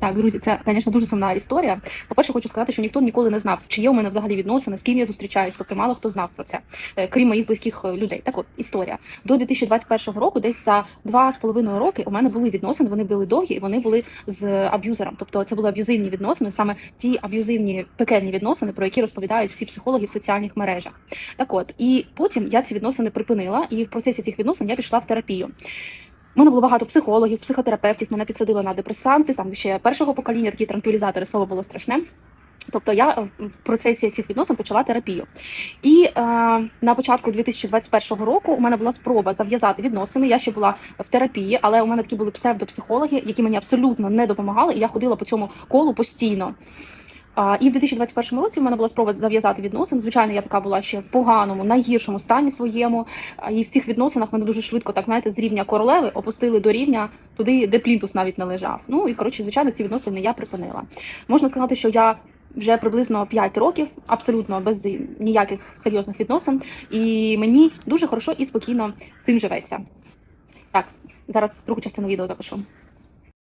Так, друзі, це, звісно, дуже сумна історія. По-перше, хочу сказати, що ніхто ніколи не знав, чи є у мене взагалі відносини, з ким я зустрічаюсь. Тобто мало хто знав про це, е, крім моїх близьких е, людей. Так от історія до 2021 року, десь за два з половиною роки, у мене були відносини. Вони були довгі, і вони були з аб'юзером. Тобто, це були аб'юзивні відносини, саме ті аб'юзивні пекельні відносини, про які розповідають всі психологи в соціальних мережах. Так от, і потім я ці відносини припинила, і в процесі цих відносин я пішла в терапію. У мене було багато психологів, психотерапевтів, мене підсадили на депресанти, там ще першого покоління такі транквілізатори, слово було страшне. Тобто я е, в процесі цих відносин почала терапію. І е, на початку 2021 року у мене була спроба зав'язати відносини. Я ще була в терапії, але у мене такі були псевдопсихологи, які мені абсолютно не допомагали, і я ходила по цьому колу постійно. А, і в 2021 році в мене була спроба зав'язати відносини. Звичайно, я така була ще в поганому, найгіршому стані своєму. А, І в цих відносинах мене дуже швидко, так знаєте, з рівня королеви опустили до рівня туди, де плінтус навіть не лежав. Ну і коротше, звичайно, ці відносини я припинила. Можна сказати, що я вже приблизно 5 років, абсолютно без ніяких серйозних відносин, і мені дуже хорошо і спокійно з цим живеться. Так, зараз другу частину відео запишу.